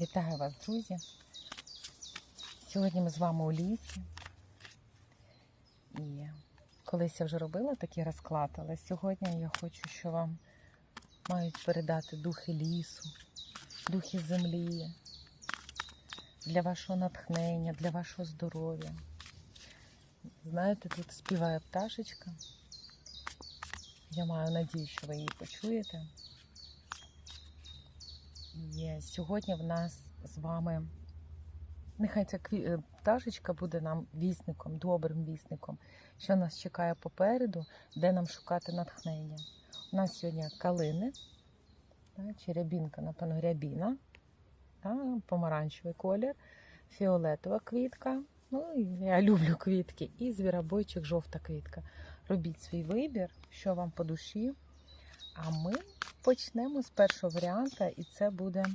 Вітаю вас, друзі. Сьогодні ми з вами у лісі. І колись я вже робила такий розклад, але сьогодні я хочу, що вам мають передати духи лісу, духи землі для вашого натхнення, для вашого здоров'я. Знаєте, тут співає пташечка. Я маю надію, що ви її почуєте. І сьогодні в нас з вами, нехай ця е, пташечка буде нам вісником, добрим вісником, що нас чекає попереду, де нам шукати натхнення. У нас сьогодні калини, чи рябінка, напевно, рябіна, помаранчевий колір, фіолетова квітка. Ну, я люблю квітки, і звіробойчик, жовта квітка. Робіть свій вибір, що вам по душі. А ми почнемо з першого варіанта, і це буде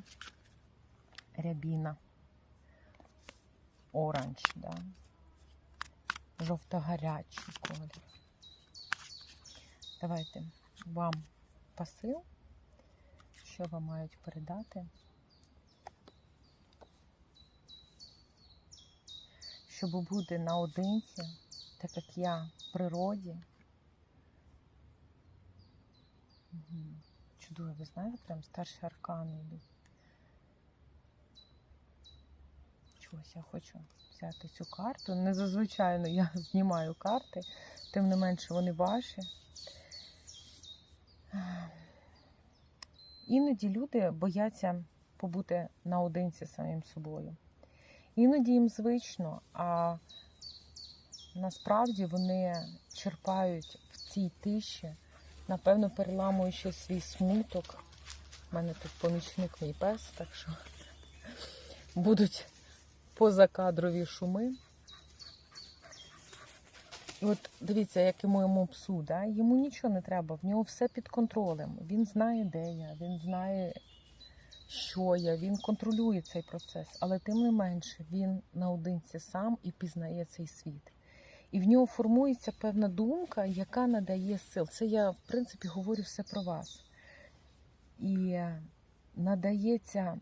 рябіна. Оранж, да? жовто-гарячий колір. Давайте вам посил, що вам мають передати, щоб бути наодинці, так як я в природі. Мгм. Чудово, ви знаєте, прям старші аркани йдуть. Чогось я хочу взяти цю карту. Не зазвичай ну, я знімаю карти, тим не менше вони ваші. Іноді люди бояться побути наодинці самим собою. Іноді їм звично, а насправді вони черпають в цій тиші напевно, переламуючи свій смуток. У мене тут помічник мій пес, так що будуть позакадрові шуми. От дивіться, як і моєму псу, да? йому нічого не треба, в нього все під контролем. Він знає, де я, він знає, що я, він контролює цей процес, але тим не менше він наодинці сам і пізнає цей світ. І в нього формується певна думка, яка надає сил. Це я, в принципі, говорю все про вас. І надається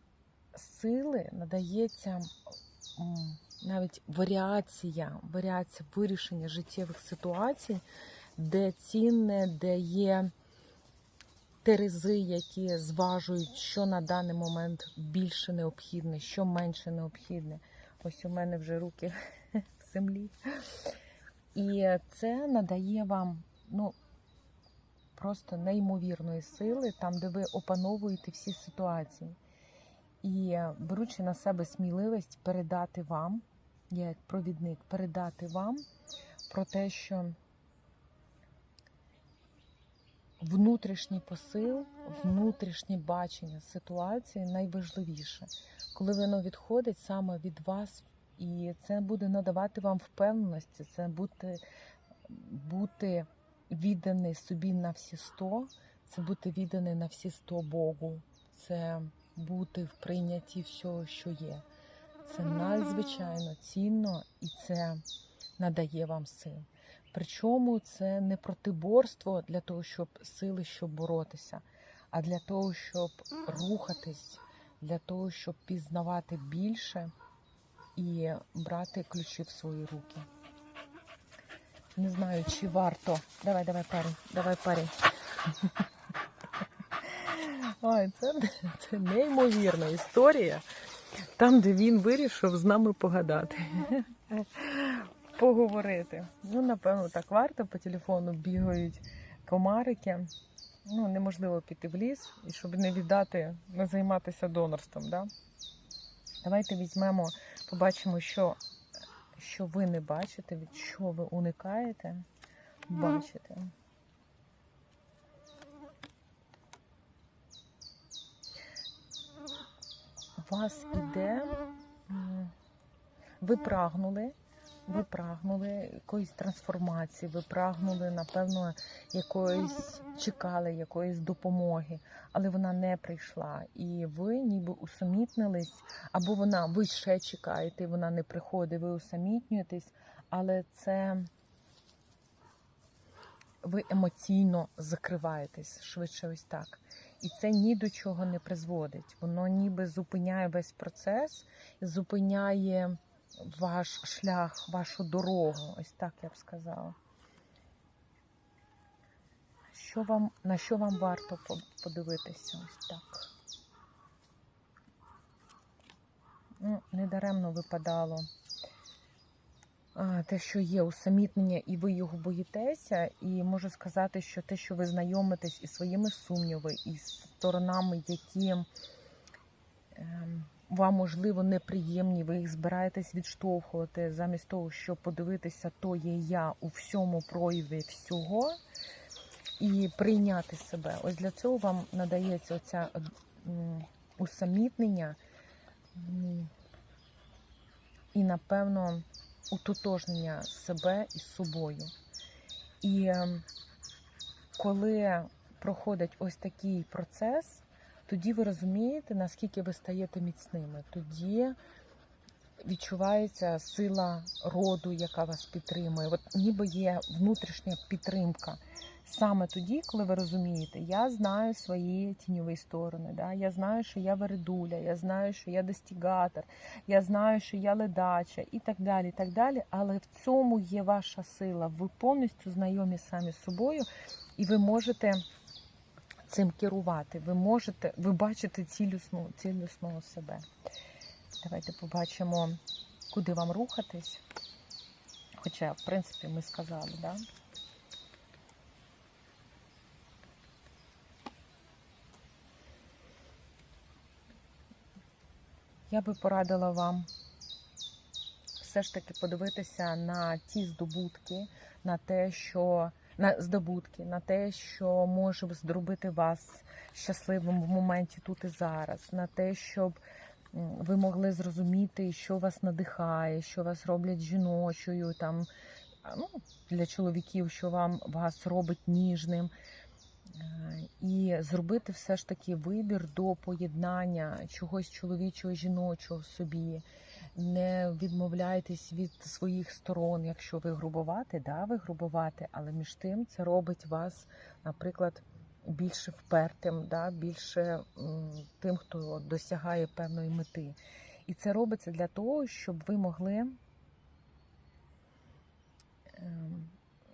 сили, надається навіть варіація, варіація вирішення життєвих ситуацій, де цінне, де є терези, які зважують, що на даний момент більше необхідне, що менше необхідне. Ось у мене вже руки в землі. І це надає вам ну, просто неймовірної сили, там, де ви опановуєте всі ситуації. І беручи на себе сміливість передати вам, я як провідник, передати вам про те, що внутрішній посил, внутрішнє бачення ситуації найважливіше, коли воно відходить саме від вас і це буде надавати вам впевненості, це бути, бути відданий собі на всі сто, це бути відданий на всі сто Богу, це бути в прийнятті всього, що є. Це надзвичайно цінно і це надає вам сил. Причому це не протиборство для того, щоб сили, щоб боротися, а для того, щоб рухатись, для того, щоб пізнавати більше і брати ключі в свої руки. Не знаю, чи варто. Давай, давай, парень, давай, парень. Ой, це, це неймовірна історія. Там, де він вирішив з нами погадати. Поговорити. Ну, напевно, так варто. По телефону бігають комарики. Ну, неможливо піти в ліс, і щоб не віддати, не займатися донорством. Да? Давайте візьмемо, побачимо, що, що ви не бачите, від що ви уникаєте бачити. У вас іде, ви прагнули, ви прагнули якоїсь трансформації, ви прагнули, напевно, якоїсь, чекали якоїсь допомоги, але вона не прийшла. І ви ніби усамітнились, або вона, ви ще чекаєте, вона не приходить, ви усамітнюєтесь, але це ви емоційно закриваєтесь, швидше ось так. І це ні до чого не призводить. Воно ніби зупиняє весь процес, зупиняє ваш шлях, вашу дорогу. Ось так я б сказала. Що вам, на що вам варто подивитися? Ось так. Ну, недаремно випадало те, що є усамітнення, і ви його боїтеся. І можу сказати, що те, що ви знайомитесь із своїми сумніви, із сторонами, які ем, вам, можливо, неприємні, ви їх збираєтесь відштовхувати замість того, щоб подивитися, то є я у всьому прояві всього і прийняти себе. Ось для цього вам надається оця усамітнення і, напевно, утотожнення себе із собою. І ем, коли проходить ось такий процес, тоді ви розумієте, наскільки ви стаєте міцними. Тоді відчувається сила роду, яка вас підтримує. От ніби є внутрішня підтримка. Саме тоді, коли ви розумієте, я знаю свої тіньові сторони, да? я знаю, що я вередуля, я знаю, що я достігатор, я знаю, що я ледача і так далі. і так далі. Але в цьому є ваша сила. Ви повністю знайомі самі з собою, і ви можете цим керувати. Ви можете, ви бачите цілісну, цілісного себе. Давайте побачимо, куди вам рухатись. Хоча, в принципі, ми сказали, да? Я би порадила вам все ж таки подивитися на ті здобутки, на те, що на здобутки, на те, що може зробити вас щасливим в моменті тут і зараз, на те, щоб ви могли зрозуміти, що вас надихає, що вас роблять жіночою, там ну, для чоловіків, що вам вас робить ніжним. Е, І зробити все ж таки вибір до поєднання чогось чоловічого, жіночого в собі. Не відмовляйтесь від своїх сторон, якщо ви грубувати, да, ви грубувати, але між тим це робить вас, наприклад, більше впертим, да, більше тим, хто досягає певної мети. І це робиться для того, щоб ви могли. ем,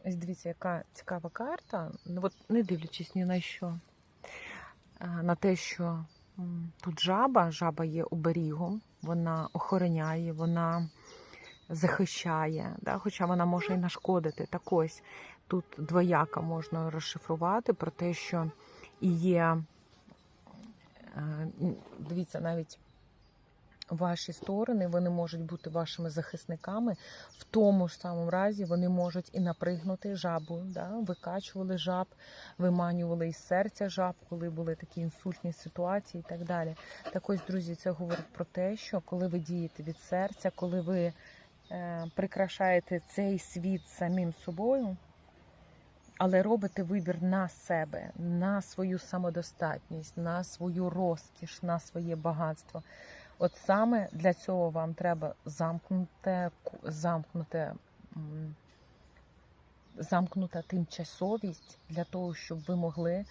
Ось дивіться, яка цікава карта. Ну, от не дивлячись ні на що. На те, що тут жаба, жаба є оберігом, вона охороняє, вона захищає, да? хоча вона може і нашкодити. Так ось тут двояка можна розшифрувати про те, що і є, е, дивіться, навіть ваші сторони, вони можуть бути вашими захисниками. В тому ж самому разі вони можуть і напригнути жабу. Да? Викачували жаб, виманювали із серця жаб, коли були такі інсультні ситуації і так далі. Так ось, друзі, це говорить про те, що коли ви дієте від серця, коли ви е, прикрашаєте цей світ самим собою. Але робите вибір на себе, на свою самодостатність, на свою розкіш, на своє багатство. От саме для цього вам треба замкнуте, замкнуте, замкнута тимчасовість для того, щоб ви могли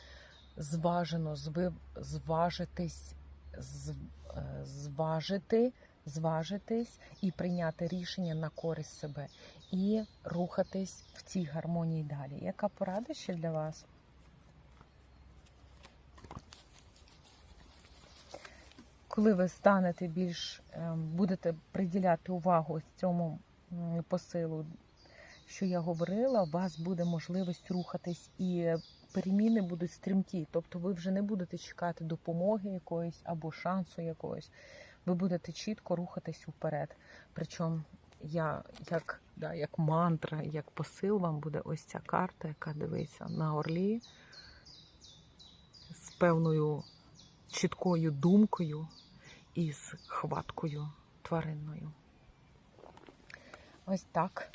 зважено зважитись, е, зважити, зважитись і прийняти рішення на користь себе і рухатись в цій гармонії далі. Яка порада ще для вас? Коли ви станете більш, ем, будете приділяти увагу цьому посилу, що я говорила, у вас буде можливість рухатись і переміни будуть стрімкі. Тобто ви вже не будете чекати допомоги якоїсь або шансу якогось. Ви будете чітко рухатись вперед. Причому я як, да, як мантра, як посил вам буде ось ця карта, яка дивиться на орлі з певною чіткою думкою і з хваткою тваринною. Ось так.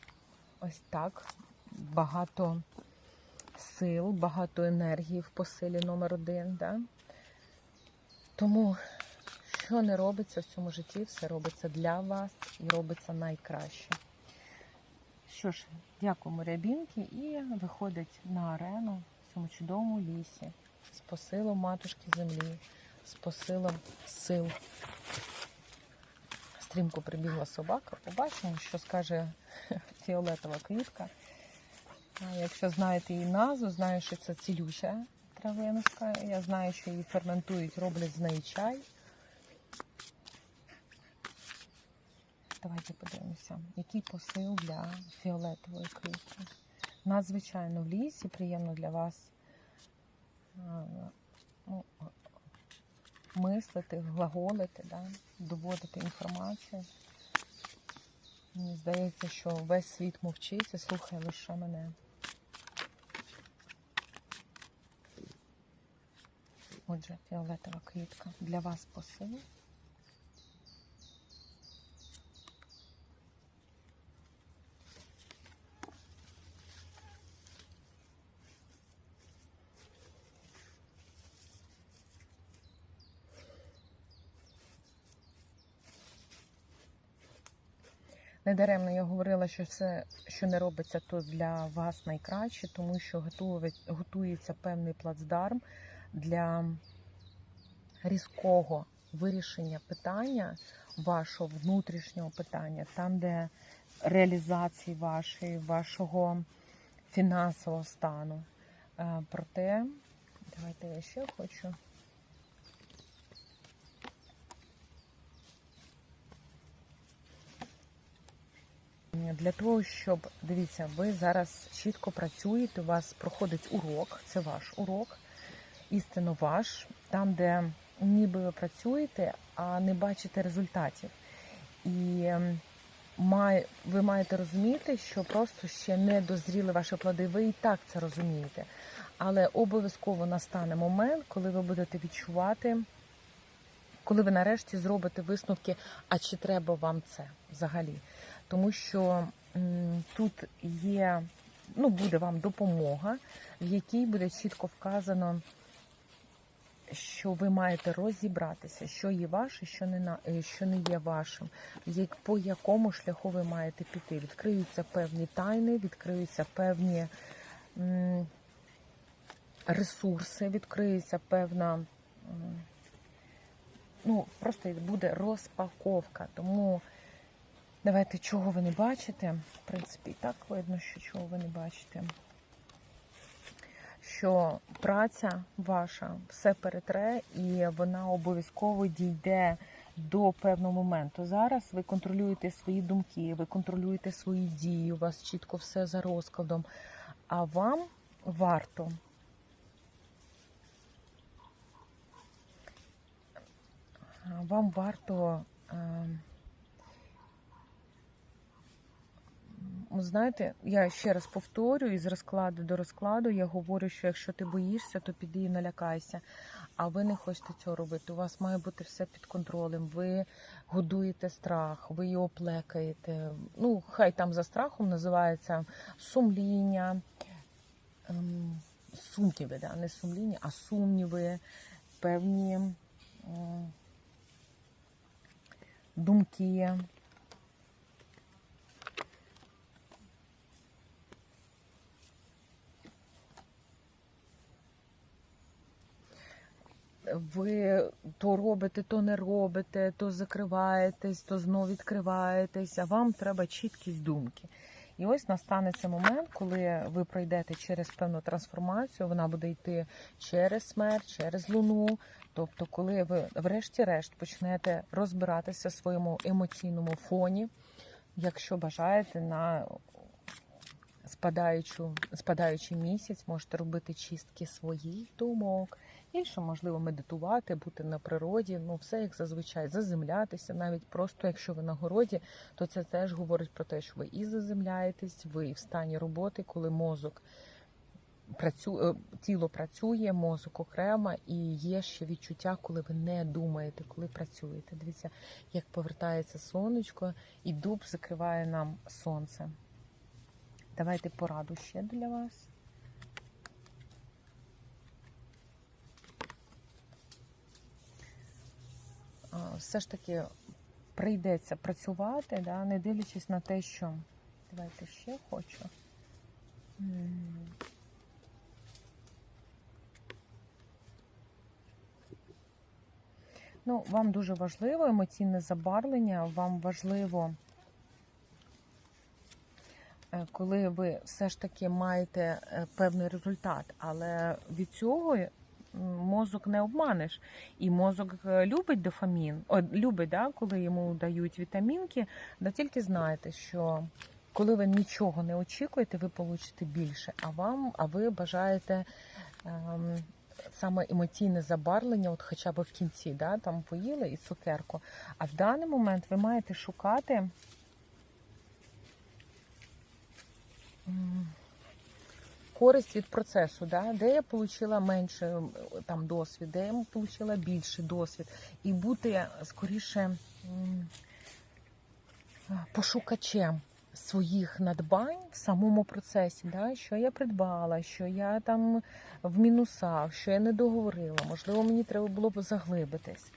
Ось так. Багато сил, багато енергії в посилі номер один. Да? Тому, що не робиться в цьому житті, все робиться для вас і робиться найкраще. Що ж, дякуємо рябінки і виходить на арену в цьому чудовому лісі. з посилом матушки землі, з посилом сил. Стрімко прибігла собака. Побачимо, що скаже фіолетова квітка. Якщо знаєте її назву, знаю, що це цілюща травиночка. Я знаю, що її ферментують, роблять з неї чай. Давайте подивимося, який посил для фіолетової квітки. Надзвичайно в лісі, приємно для вас мислити, глаголити, да? доводити інформацію. Мені здається, що весь світ мовчить і слухає лише мене. Отже, фіолетова квітка для вас посил. Недаремно я говорила, що все, що не робиться, то для вас найкраще, тому що готується певний плацдарм для різкого вирішення питання, вашого внутрішнього питання, там, де реалізації вашої, вашого фінансового стану. Е, Проте, давайте я ще хочу. Для того, щоб дивіться, ви зараз чітко працюєте, у вас проходить урок, це ваш урок, істинно ваш, там, де ніби ви працюєте, а не бачите результатів. І ем, ви маєте розуміти, що просто ще не дозріли ваші плоди. Ви і так це розумієте. Але обов'язково настане момент, коли ви будете відчувати, коли ви нарешті зробите висновки, а чи треба вам це взагалі тому що тут є, ну, буде вам допомога, в якій буде чітко вказано, що ви маєте розібратися, що є ваше, що не на е, що не є вашим, як по якому шляху ви маєте піти. Відкриються певні тайни, відкриються певні ресурси, відкриється певна. Ну, просто буде розпаковка. Тому Давайте, чого ви не бачите. В принципі, і так видно, що чого ви не бачите. Що праця ваша все перетре, і вона обов'язково дійде до певного моменту. Зараз ви контролюєте свої думки, ви контролюєте свої дії, у вас чітко все за розкладом. А вам варто вам варто. е, знаєте, я ще раз повторю, із розкладу до розкладу я говорю, що якщо ти боїшся, то піди і налякайся. А ви не хочете цього робити. У вас має бути все під контролем. Ви годуєте страх, ви його плекаєте. Ну, хай там за страхом називається сумління, ем, сумніви, да? не сумління, а сумніви, певні думки. Ви то робите, то не робите, то закриваєтесь, то знов відкриваєтесь, а вам треба чіткість думки. І ось настане цей момент, коли ви пройдете через певну трансформацію, вона буде йти через смерть, через луну. Тобто, коли ви, врешті-решт, почнете розбиратися в своєму емоційному фоні, якщо бажаєте на спадаючу, спадаючий місяць, можете робити чистки своїх думок. Інше, можливо, медитувати, бути на природі, ну все як зазвичай, заземлятися. Навіть просто якщо ви на городі, то це теж говорить про те, що ви і заземляєтесь, ви в стані роботи, коли мозок працює, тіло працює, мозок окремо, і є ще відчуття, коли ви не думаєте, коли працюєте. Дивіться, як повертається сонечко, і дуб закриває нам сонце. Давайте пораду ще для вас. Все ж таки прийдеться працювати, да, не дивлячись на те, що. Давайте ще хочу. Ну, вам дуже важливо емоційне забарвлення, вам важливо, е, коли ви все ж таки маєте е, певний результат, але від цього мозок не обманеш. І мозок е, любить дофамін, о, любить, да, коли йому дають вітамінки, да тільки знаєте, що коли ви нічого не очікуєте, ви получите більше. А вам, а ви бажаєте. Ем, Саме емоційне забарвлення, от хоча б в кінці, да, там поїли і цукерку. А в даний момент ви маєте шукати користь від процесу, да, де я отримала менше там, досвід, де я отримала більше досвід. І бути скоріше пошукачем своїх надбань в самому процесі, да, що я придбала, що я там в мінусах, що я не договорила, можливо, мені треба було б заглибитись.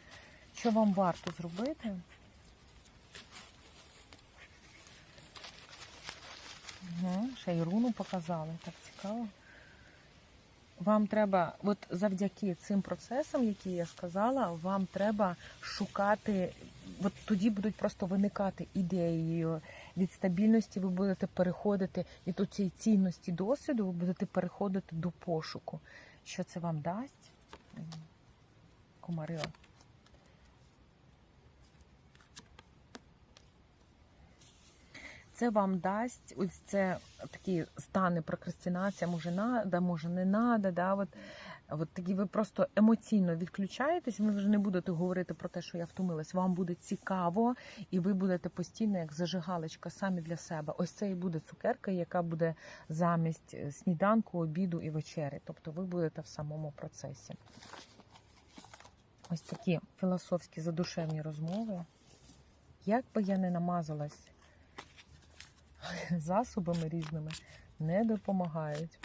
Що вам варто зробити? Угу, ще й руну показали, так цікаво. Вам треба, от завдяки цим процесам, які я сказала, вам треба шукати, от тоді будуть просто виникати ідеї. Від стабільності ви будете переходити від цієї цінності досвіду, ви будете переходити до пошуку. Що це вам дасть? Комарила. Це вам дасть ось це такі стани прокрастинація, може надо, може не надо. Да? От, от такі ви просто емоційно відключаєтесь, ви вже не будете говорити про те, що я втомилась. Вам буде цікаво, і ви будете постійно, як зажигалочка, самі для себе. Ось це і буде цукерка, яка буде замість е, сніданку, обіду і вечері. Тобто ви будете в самому процесі. Ось такі філософські задушевні розмови. Як би я не намазалась засобами різними не допомагають.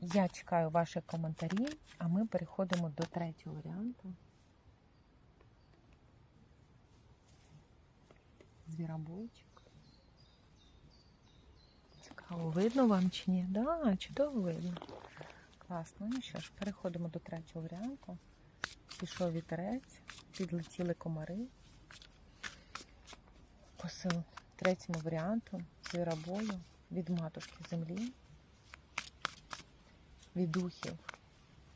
Я чекаю ваші коментарі, а ми переходимо до третього варіанту. Звіробойчик. Цікаво, видно вам чи ні? Так, да, чудово видно. Класно. Ну що ж, переходимо до третього варіанту. Пішов вітерець, підлетіли комари. Посил третьому варіанту звіробою від матушки землі, від духів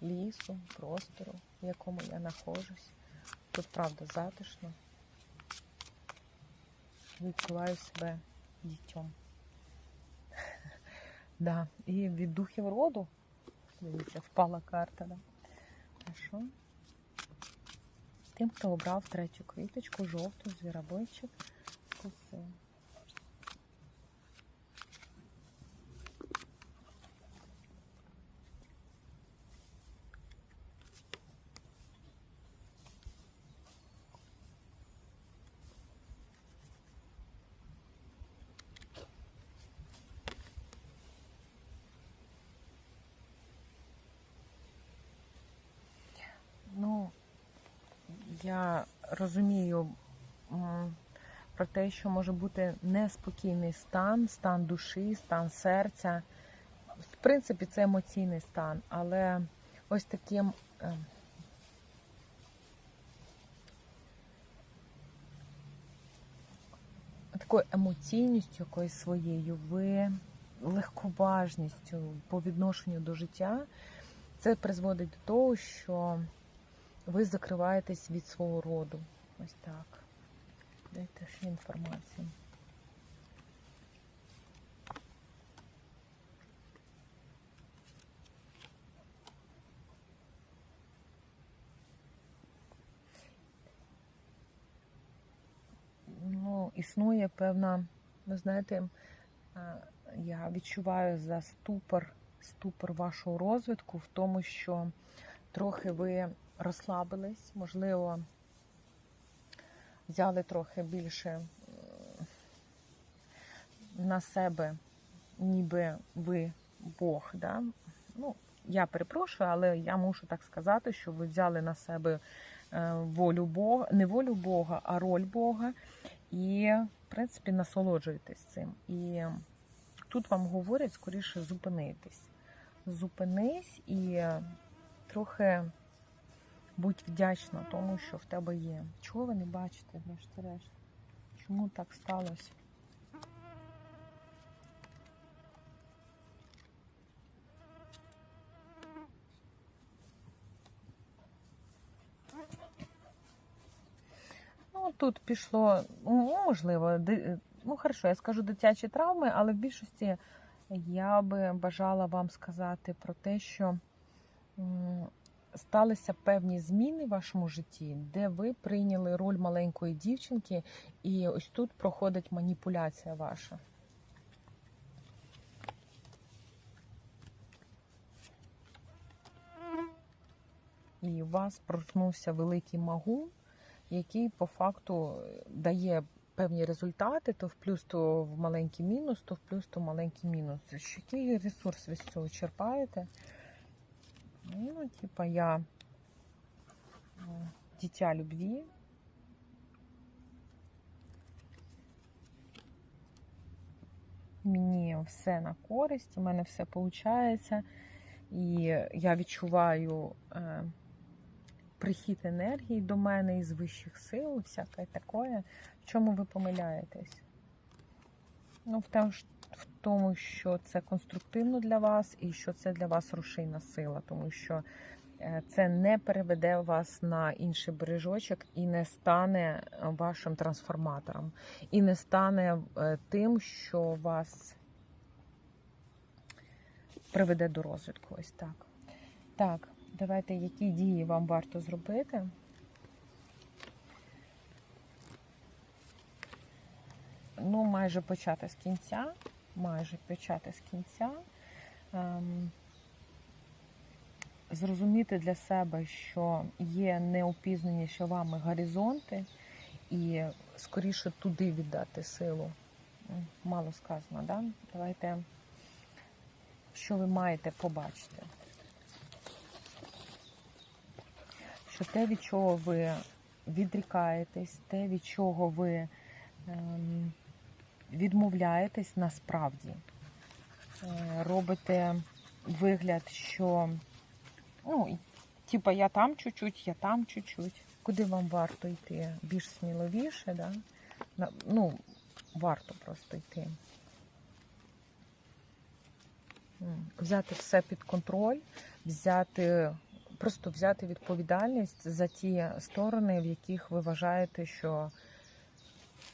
лісу, простору, в якому я знаходжусь. Тут, правда, затишно. Відчуваю себе дітьом. да. І від духів роду. Дивіться, впала карта. Да? Хорошо. Тим, хто обрав третю квіточку, жовту, звіробойчик, куси. Ну, я розумію про те, що може бути неспокійний стан, стан душі, стан серця. В принципі, це емоційний стан, але ось таким е, такою емоційністю якоюсь своєю, ви легковажністю по відношенню до життя, це призводить до того, що ви закриваєтесь від свого роду. Ось так. Дайте ще інформацію. Ну, існує певна, ви знаєте, е, я відчуваю за ступор, ступор вашого розвитку в тому, що трохи ви розслабились, можливо, взяли трохи більше на себе, ніби ви Бог. Да? Ну, я перепрошую, але я мушу так сказати, що ви взяли на себе е, волю Бога, не волю Бога, а роль Бога. І, в принципі, насолоджуєтесь цим. І тут вам говорять скоріше зупинитись. Зупинись і трохи Будь вдячна тому, що в тебе є. Чого ви не бачите, врешті-решт? Чому так сталося? Ну, тут пішло, ну, можливо, ну, хорошо, я скажу дитячі травми, але в більшості я би бажала вам сказати про те, що сталися певні зміни в вашому житті, де ви прийняли роль маленької дівчинки, і ось тут проходить маніпуляція ваша. І у вас проснувся великий магун, який по факту дає певні результати, то в плюс, то в маленький мінус, то в плюс, то в маленький мінус. Який ресурс ви з цього черпаєте? Ну, типа я дитя любві. Мені все на користь, у мене все виходить. І я відчуваю е, прихід енергії до мене із вищих сил, всяке таке. В чому ви помиляєтесь? Ну, в тому, в тому, що це конструктивно для вас і що це для вас рушійна сила, тому що е, це не переведе вас на інший бережочок і не стане е, вашим трансформатором, і не стане е, тим, що вас приведе до розвитку. Ось так. Так, давайте, які дії вам варто зробити. Ну, майже почати з кінця. Майже почати з кінця. Ем, зрозуміти для себе, що є неопізнаніші вами горизонти, і скоріше туди віддати силу. Мало сказано, да? Давайте, що ви маєте побачити. Що те, від чого ви відрікаєтесь, те, від чого ви ем, відмовляєтесь насправді. Е, робите вигляд, що ну, типа я там чуть-чуть, я там чуть-чуть. Куди вам варто йти? Більш сміливіше, да? Ну, варто просто йти. Взяти все під контроль, взяти, просто взяти відповідальність за ті сторони, в яких ви вважаєте, що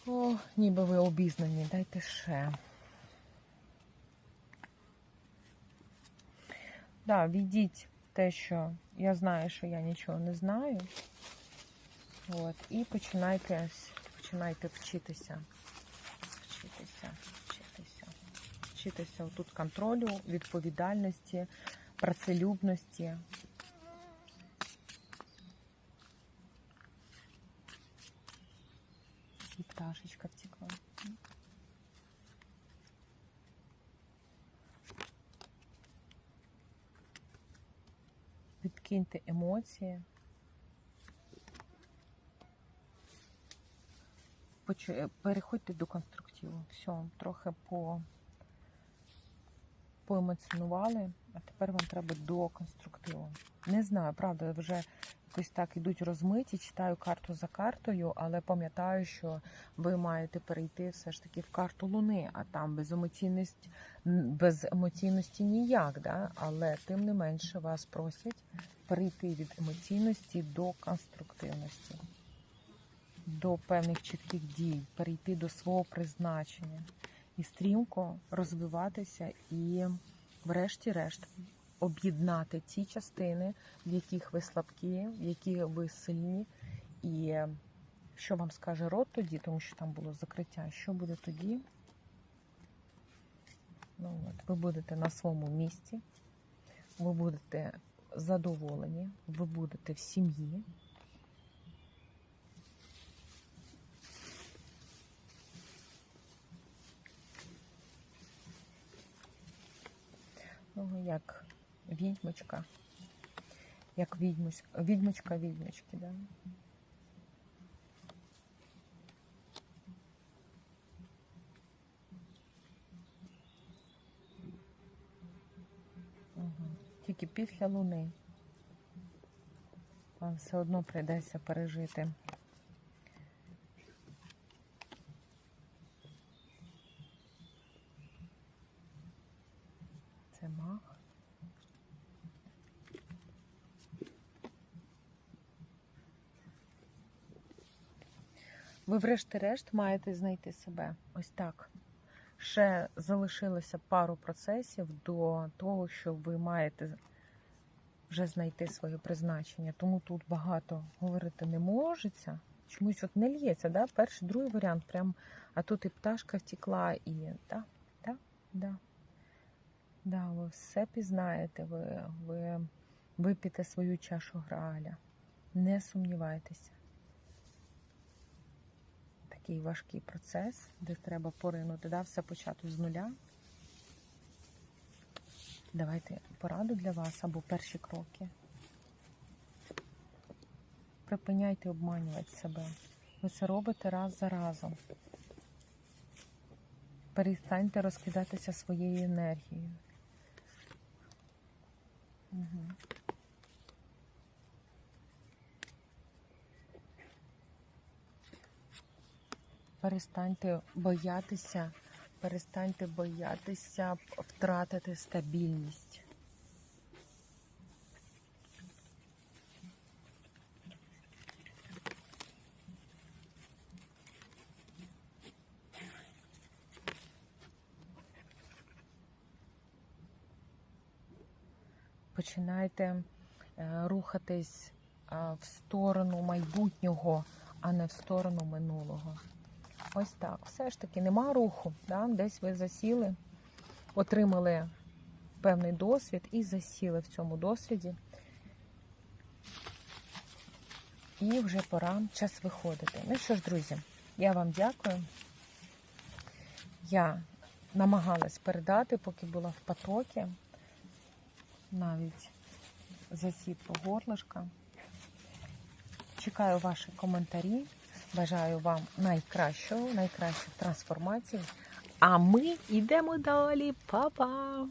о, ніби ви обізнані. Дайте ще. Да, війдіть те, що я знаю, що я нічого не знаю. От, і починайте, починайте вчитися. Вчитися, вчитися. Вчитися отут контролю, відповідальності, працелюбності. І пташечка втекла. Відкиньте емоції. Е, Переходьте до конструктиву. Все, трохи по поемоціонували, а тепер вам треба до конструктиву. Не знаю, правда, вже якось так ідуть розмиті, читаю карту за картою, але пам'ятаю, що ви маєте перейти все ж таки в карту Луни, а там без емоційності, без емоційності ніяк, да? але тим не менше вас просять перейти від емоційності до конструктивності, до певних чітких дій, перейти до свого призначення і стрімко розвиватися і, врешті-решт, об'єднати ті частини, в яких ви слабкі, в яких ви сильні, і що вам скаже рот тоді, тому що там було закриття. Що буде тоді? Ну, от, ви будете на своєму місці, ви будете задоволені, ви будете в сім'ї. Ну, як відьмочка. Як відьмочка, відьмочка відьмочки, да? Угу. Тільки після луни. Вам все одно прийдеться пережити. Це мах. Ви врешті-решт маєте знайти себе. Ось так. Ще залишилося пару процесів до того, що ви маєте вже знайти своє призначення. Тому тут багато говорити не можеться. Чомусь от не лється, да? перший, другий варіант, прям, а тут і пташка втекла, і да, да, да. Да, ви все пізнаєте, ви, ви вип'єте свою чашу граля. Не сумнівайтеся. Такий важкий процес, де треба поринути, да, все почати з нуля. Давайте пораду для вас або перші кроки. Припиняйте обманювати себе. Ви це робите раз за разом. Перестаньте розкидатися своєю енергією. Угу. Перестаньте боятися, перестаньте боятися втратити стабільність. Починайте е, рухатись е, в сторону майбутнього, а не в сторону минулого. Ось так. Все ж таки нема руху. Да? Десь ви засіли, отримали певний досвід і засіли в цьому досвіді. І вже пора час виходити. Ну що ж, друзі, я вам дякую. Я намагалась передати, поки була в потокі, навіть засідку горлышка. Чекаю ваші коментарі. Бажаю вам найкращого, найкращих трансформацій. А ми йдемо далі. Па-па!